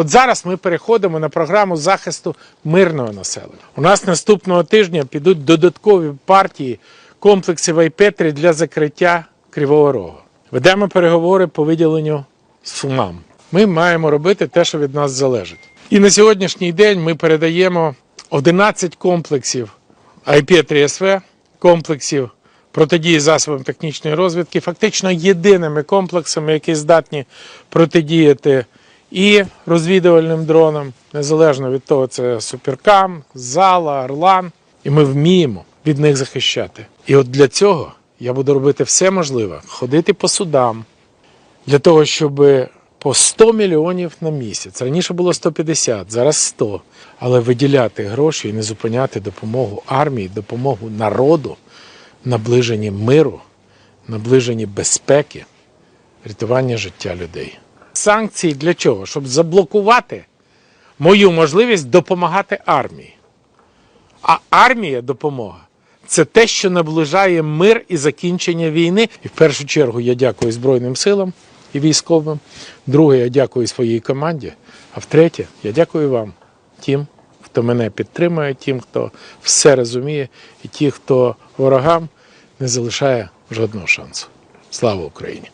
От зараз ми переходимо на програму захисту мирного населення. У нас наступного тижня підуть додаткові партії комплексів Айпетрі для закриття Кривого Рогу. Ведемо переговори по виділенню сумам. Ми маємо робити те, що від нас залежить. І на сьогоднішній день ми передаємо 11 комплексів IP3 СВ, комплексів протидії засобам технічної розвідки, фактично єдиними комплексами, які здатні протидіяти і розвідувальним дронам, незалежно від того, це Суперкам, Зала, Орлан. І ми вміємо від них захищати. І от для цього я буду робити все можливе, ходити по судам, для того, щоб по 100 мільйонів на місяць. Раніше було 150, зараз 100. Але виділяти гроші і не зупиняти допомогу армії, допомогу народу, наближенні миру, наближенні безпеки, рятування життя людей. Санкції для чого? Щоб заблокувати мою можливість допомагати армії. А армія допомога це те, що наближає мир і закінчення війни. І в першу чергу я дякую Збройним силам і військовим. Друге, я дякую своїй команді. А втретє, я дякую вам, тим, хто мене підтримує, тим, хто все розуміє, і ті, хто ворогам не залишає жодного шансу. Слава Україні!